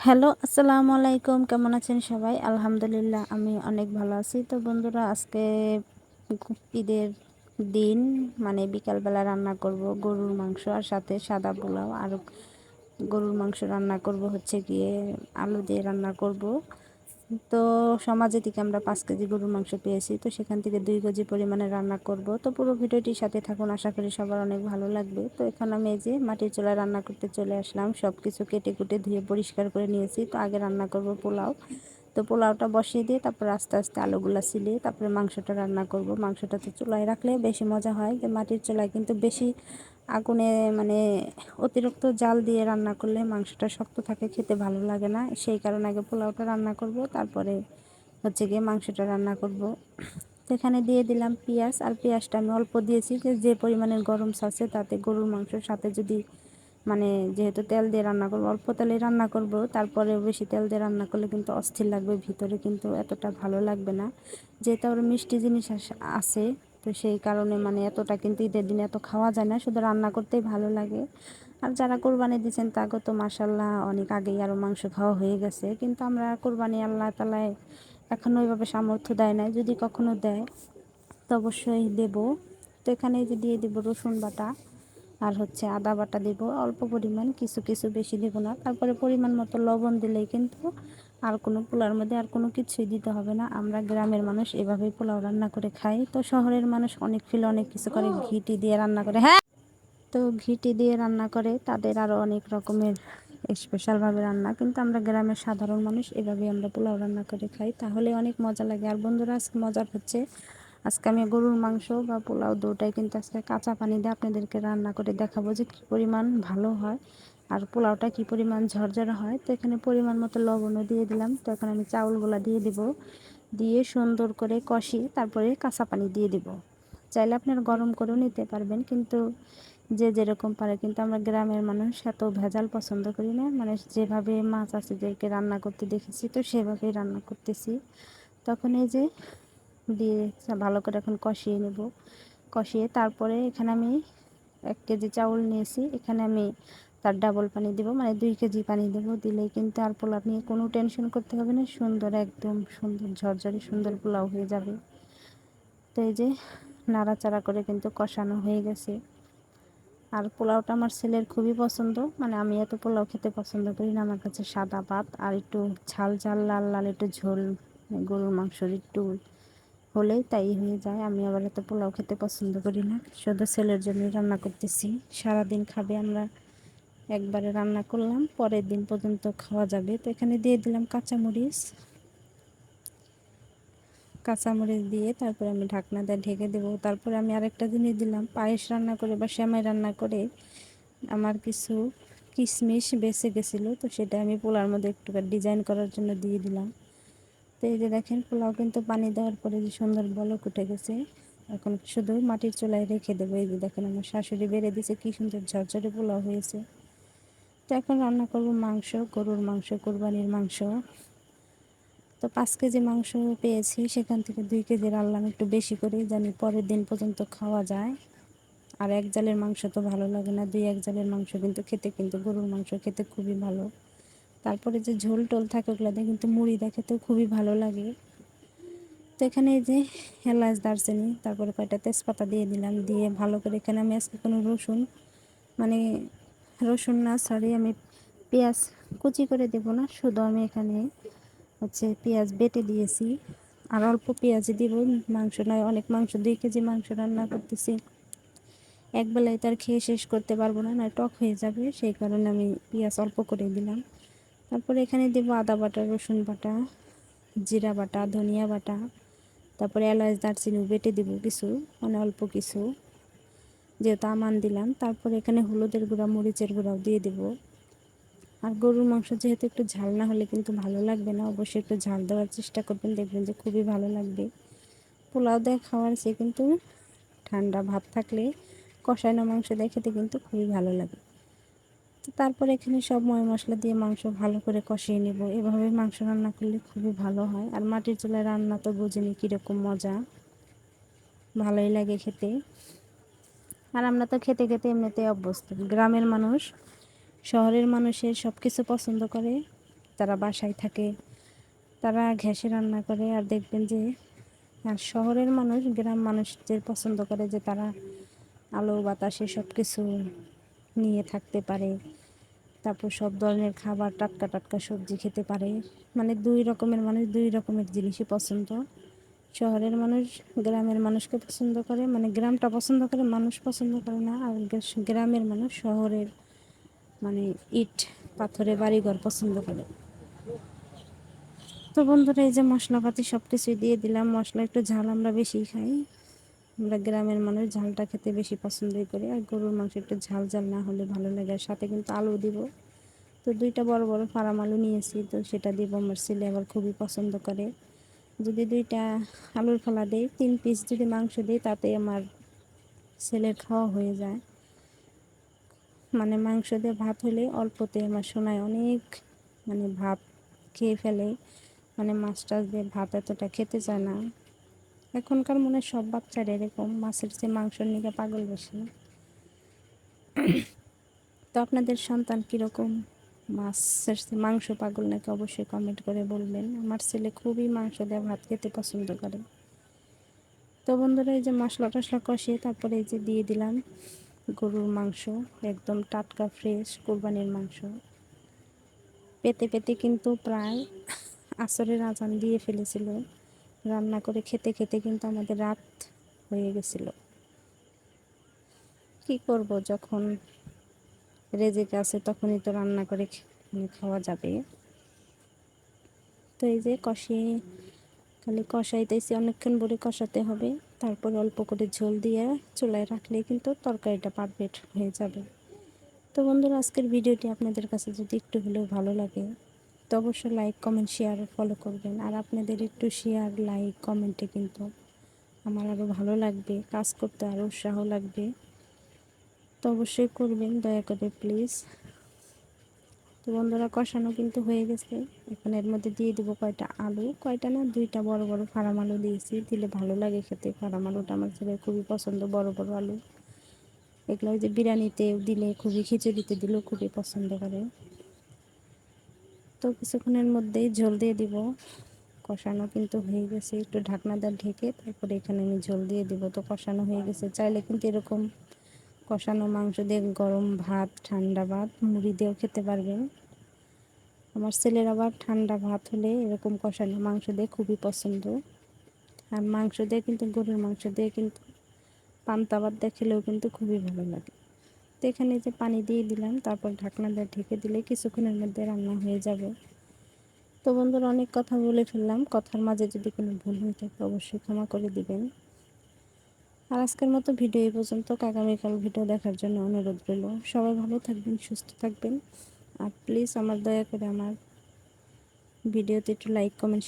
Hello, আসসালামু আলাইকুম। কেমন আছেন সবাই? আলহামদুলিল্লাহ, আমি অনেক ভালো আছি। তো বন্ধুরা, আজকে ঈদের দিন মানে বিকালবেলা রান্না করব গরুর মাংস আর সাথে সাদা পোলাও। আর গরুর মাংস রান্না করব হচ্ছে গিয়ে আলু দিয়ে রান্না করব। তো সমাজে থেকে আমরা পাঁচ কেজি গরুর মাংস পেয়েছি, তো সেখান থেকে দুই কেজি পরিমাণে রান্না করব। তো পুরো ভিডিওটির সাথে থাকুন, আশা করি সবার অনেক ভালো লাগবে। তো এখন আমি এই যে মাটির চুলায় রান্না করতে চলে আসলাম সব কিছু কেটে কুটে ধুয়ে পরিষ্কার করে নিয়েছি। তো আগে রান্না করব পোলাও। তো পোলাওটা বসিয়ে দিয়ে তারপর আস্তে আস্তে আলুগুলো সিলিয়ে তারপরে মাংসটা রান্না করব। মাংসটা তো চুলায় রাখলে বেশি মজা হয়, যে মাটির চুলায় কিন্তু বেশি আগুনে মানে অতিরিক্ত জাল দিয়ে রান্না করলে মাংসটা শক্ত থাকে, খেতে ভালো লাগে না। সেই কারণে আগে পোলাওটা রান্না করব, তারপরে হচ্ছে গিয়ে মাংসটা রান্না করব। সেখানে দিয়ে দিলাম পেঁয়াজ, আর পেঁয়াজটা আমি অল্প দিয়েছি, যে যে পরিমাণের গরম আছে তাতে গরুর মাংসের সাথে যদি মানে যেহেতু তেল দিয়ে রান্না করব, অল্প তেলে রান্না করব তারপরে বেশি তেল দিয়ে রান্না করলে কিন্তু অস্থির লাগবে, ভিতরে কিন্তু এতটা ভালো লাগবে না। যেহেতু আবার মিষ্টি জিনিস আছে তো সেই কারণে মানে এতটা কিন্তু ঈদের দিনে এত খাওয়া যায় না, শুধু রান্না করতেই ভালো লাগে। আর যারা কোরবানি দিচ্ছেন তাকে তো মাসাল্লাহ অনেক আগেই আরও মাংস খাওয়া হয়ে গেছে। কিন্তু আমরা কোরবানি আল্লাহ তালায় এখনও ওইভাবে সামর্থ্য দেয় নাই, যদি কখনো দেয় তো অবশ্যই দেব। তো এখানে যে দিয়ে দেবো রসুন বাটা আর হচ্ছে আদা বাটা দেব, অল্প পরিমাণ, কিছু কিছু বেশি দেবো না। তারপরে পরিমাণ মতো লবণ দিলেই কিন্তু আর কোনো পোলাওর মধ্যে আর কোনো কিছুই দিতে হবে না। আমরা গ্রামের মানুষ এভাবেই পোলাও রান্না করে খাই। তো শহরের মানুষ অনেক ফিলে অনেক কিছু করে ঘিটি দিয়ে রান্না করে। হ্যাঁ! তো ঘিটি দিয়ে রান্না করে তাদের আরও অনেক রকমের স্পেশালভাবে রান্না। কিন্তু আমরা গ্রামের সাধারণ মানুষ এভাবেই আমরা পোলাও রান্না করে খাই। তাহলে অনেক মজা লাগে। আর বন্ধুরা আজকে মজার হচ্ছে আজকে আমি গরুর মাংস বা পোলাও দুটাই কিন্তু আজকে কাঁচা পানি দিয়ে আপনাদেরকে রান্না করে দেখাবো যে কী পরিমাণ ভালো হয়। আর পোলাওটা কী পরিমাণ ঝরঝরা হয়, তো এখানে পরিমাণ মতো লবণও দিয়ে দিলাম। তো এখন আমি চাউলগুলো দিয়ে দিব, দিয়ে সুন্দর করে কষি তারপরে কাঁচা পানি দিয়ে দিব। চাইলে আপনারা গরম করেও নিতে পারবেন, কিন্তু যে যেরকম পারে, কিন্তু আমরা গ্রামের মানুষ এত ভেজাল পছন্দ করি না। মানে যেভাবে মাছ আছিদেরকে রান্না করতে দেখেছি, তো সেভাবেই রান্না করতেছি। তখন এই যে দিয়ে ভালো করে এখন কষিয়ে নেব। কষিয়ে তারপরে এখানে আমি এক কেজি চাউল নিয়েছি। এখানে আমি তার ডাবল পানি দেব মানে দুই কেজি পানি দেব দিলেই কিন্তু আর পোলাও নিয়ে কোনো টেনশন করতে হবে না, সুন্দর একদম সুন্দর ঝরঝরে সুন্দর পোলাও হয়ে যাবে। তো এই যে নাড়াচাড়া করে কিন্তু কষানো হয়ে গেছে। আর পোলাওটা আমার ছেলের খুবই পছন্দ মানে আমি এত পোলাও খেতে পছন্দ করি না, আমার কাছে সাদা ভাত আর একটু ঝাল ঝাল, লাল লাল, একটু ঝোল মানে গরুর মাংসর একটু হলেই তাই হয়ে যায়। আমি আবার এত পোলাও খেতে পছন্দ করি না, শুধু ছেলের জন্যই রান্না করতেছি। সারাদিন খাবে আমরা একবারে রান্না করলাম, পরের দিন পর্যন্ত খাওয়া যাবে। তো এখানে দিয়ে দিলাম কাঁচামরিচ। কাঁচামরিচ দিয়ে তারপরে আমি ঢাকনা দিয়ে ঢেকে দেবো। তারপরে আমি আরেকটা জিনিস দিলাম, পায়েস রান্না করে বা শ্যামাই রান্না করে আমার কিছু কিশমিশ বেঁচে গেছিল, তো সেটা আমি পোলার মধ্যে একটু ডিজাইন করার জন্য দিয়ে দিলাম। তো এই যে দেখেন, পোলাও কিন্তু পানি দেওয়ার পরে যে সুন্দর বলক উঠে গেছে। এখন শুধু মাটির চুলায় রেখে দেবো। এই যে দেখেন, আমার শাশুড়ি বেড়ে দিয়েছে, কী সুন্দর ঝরঝরে পোলাও হয়েছে। তো এখন রান্না করব মাংস, গরুর মাংস, কোরবানির মাংস। তো পাঁচ কেজি মাংস পেয়েছি, সেখান থেকে দুই কেজি রান্নাম একটু বেশি করে, জানি পরের দিন পর্যন্ত খাওয়া যায়। আর এক জালের মাংস তো ভালো লাগে না, দুই এক জালের মাংস কিন্তু খেতে কিন্তু, গরুর মাংস খেতে খুবই ভালো। তারপরে যে ঝোল টোল থাকে ওগুলো দিয়ে কিন্তু মুড়ি দেখে তো খুবই ভালো লাগে। তো এখানে যে এলাচ, দারচিনি, তারপরে কয়টা তেজপাতা দিয়ে দিলাম, দিয়ে ভালো করে এখানে আমি আজকে কোনো রসুন মানে রসুন না সরি আমি পেঁয়াজ কুচি করে দেব না, শুধু আমি এখানে হচ্ছে পেঁয়াজ বেটে দিয়েছি। আর অল্প পেঁয়াজ দিব, মাংস নয় অনেক মাংস, দুই কেজি মাংস রান্না করতেছি। একবেলায় তার খেয়ে শেষ করতে পারব না নয় টক হয়ে যাবে, সেই কারণে আমি পেঁয়াজ অল্প করে দিলাম। তারপরে এখানে দেব আদা বাটা, রসুন বাটা, জিরা বাটা, ধনিয়া বাটা, তারপরে এলাচ দারচিনি বেটে দেব কিছু মানে অল্প কিছু। যেহেতু আমান দিলাম, তারপরে এখানে হলুদের গুঁড়া, মরিচের গুঁড়াও দিয়ে দেব। আর গরুর মাংস যেহেতু একটু ঝাল না হলে কিন্তু ভালো লাগবে না, অবশ্যই একটু ঝাল দেওয়ার চেষ্টা করবেন, দেখবেন যে খুবই ভালো লাগবে। পোলাও দেয় খাওয়ার সে কিন্তু ঠান্ডা ভাত থাকলে কষানো মাংস দিয়ে খেতে কিন্তু খুবই ভালো লাগে। তো তারপর এখানে সব ময় মশলা দিয়ে মাংস ভালো করে কষিয়ে নেব। এভাবে মাংস রান্না করলে খুবই ভালো হয়। আর মাটির চুলায় রান্না তো বুঝিনি কীরকম মজা। ভালোই লাগে খেতে। আর আমরা তো খেতে খেতে এমনিতে অভ্যস্ত। গ্রামের মানুষ, শহরের মানুষের সব কিছু পছন্দ করে, তারা বাসায় থাকে, তারা ঘ্যাসে রান্না করে, আর দেখবেন যে, আর শহরের মানুষ, গ্রাম মানুষদের পছন্দ করে যে তারা আলো, বাতাসে সব কিছু নিয়ে থাকতে পারে, তারপর সব ধরনের খাবার টাটকা টাটকা সবজি খেতে পারে। মানে দুই রকমের মানুষ, দুই রকমের জিনিসই পছন্দ। শহরের মানুষ গ্রামের মানুষকে পছন্দ করে মানে গ্রামটা পছন্দ করে, মানুষ পছন্দ করে না। আর গ্রামের মানুষ শহরের মানে ইট পাথরে বাড়িঘর পছন্দ করে। তো বন্ধুরা, এই যে মশলাপাতি সব কিছুই দিয়ে দিলাম। মশলা একটু ঝাল আমরা বেশি খাই। আমরা গ্রামের মানুষ ঝালটা খেতে বেশি পছন্দই করি। আর গরুর মাংস একটু ঝাল ঝাল না হলে ভালো লাগে। আর সাথে কিন্তু আলু দিব। তো দুইটা বড় বড় ফার্ম আলু নিয়েছি, তো সেটা দিব আমার ছেলে আবার খুবই পছন্দ করে। যদি দুইটা আলুর ফলা দেই, তিন পিস যদি মাংস দিই, তাতে আমার ছেলের খাওয়া হয়ে যায়। মানে মাংস দিয়ে ভাত হলে অল্পতে আমার শোনায় অনেক মানে ভাত খেয়ে ফেলে। মানে মাছ টাছ দিয়ে ভাত এতটা খেতে চায় না। এখনকার মনে সব বাচ্চারা এরকম মাছের চেয়ে মাংসর নিকে পাগল বেশি। তো আপনাদের সন্তান কীরকম? মাছের মাংস পাগল নাকি অবশ্যই কমেন্ট করে বলবেন। আমার ছেলে খুবই মাংস দিয়ে ভাত খেতে পছন্দ করে। তো বন্ধুরা, এই যে মশলা টশলা কষিয়ে তারপরে এই যে দিয়ে দিলাম গরুর মাংস, একদম টাটকা ফ্রেশ কোরবানির মাংস। পেতে পেতে কিন্তু প্রায় আসরের আজান দিয়ে ফেলেছিল। রান্না করে খেতে খেতে কিন্তু আমাদের রাত হয়ে গেছিল। কি করব যখন রেজেক আছে তখনই তো রান্না করে মানে খাওয়া যাবে। তো এই যে কষিয়ে খালি কষাইতেছি, অনেকক্ষণ বলে কষাতে হবে। তারপর অল্প করে ঝোল দিয়ে চুলায় রাখলে কিন্তু তরকারিটা পারফেক্ট হয়ে যাবে। তো বন্ধুরা, আজকের ভিডিওটি আপনাদের কাছে যদি একটু হলেও ভালো লাগে, তো অবশ্যই লাইক, কমেন্ট, শেয়ার ফলো করবেন। আর আপনাদের একটু শেয়ার, লাইক, কমেন্টে কিন্তু আমার আরও ভালো লাগবে, কাজ করতে আরও উৎসাহ লাগবে। তো অবশ্যই করবেন, দয়া করে প্লিজ তো বন্ধুরা, কষানো কিন্তু হয়ে গেছে। এখন এর মধ্যে দিয়ে দেবো কয়টা আলু। কয়টা না? দুইটা বড় বড় ফার্ম আলু দিয়েছি। দিলে ভালো লাগে খেতে। ফার্ম আলুটা আমার ছেলে খুবই পছন্দ, বড় বড় আলু। এগুলো যে বিরিয়ানিতে দিলে খুবই, খিচুড়িতে দিলেও খুবই পছন্দ করে। তো কিছুক্ষণের মধ্যেই ঝোল দিয়ে দিব। কষানো কিন্তু হয়ে গেছে। একটু ঢাকনা ঢাকনাদার ঢেকে তারপরে এখানে আমি ঝোল দিয়ে দিব। তো কষানো হয়ে গেছে। চাইলে কিন্তু এরকম কষানো মাংস দিয়ে গরম ভাত, ঠান্ডা ভাত, মুড়ি দিয়েও খেতে পারবেন। আমার ছেলের আবার ঠান্ডা ভাত হলে এরকম কষানো মাংস দিয়ে খুবই পছন্দ। আর মাংস দিয়ে কিন্তু, গরুর মাংস দিয়ে কিন্তু, পান্তা ভাত দিয়ে খেলেও কিন্তু খুবই ভালো লাগে। তো এখানে যে পানি দিয়ে দিলাম, তারপর ঢাকনা দিয়ে ঢেকে দিলে কিছুক্ষণের মধ্যে রান্না হয়ে যাবে। তো বন্ধুরা, অনেক কথা বলে ফেললাম। কথার মাঝে যদি কোনো ভুল হয়ে থাকে, অবশ্যই ক্ষমা করে দিবেন। আর আজকের মতো ভিডিও এই পর্যন্ত। আগামীকাল ভিডিও দেখার জন্য অনুরোধ রইল। সবাই ভালো থাকবেন, সুস্থ থাকবেন। আর প্লিজ আমার দয়া করে আমার ভিডিওতে একটু লাইক কমেন্ট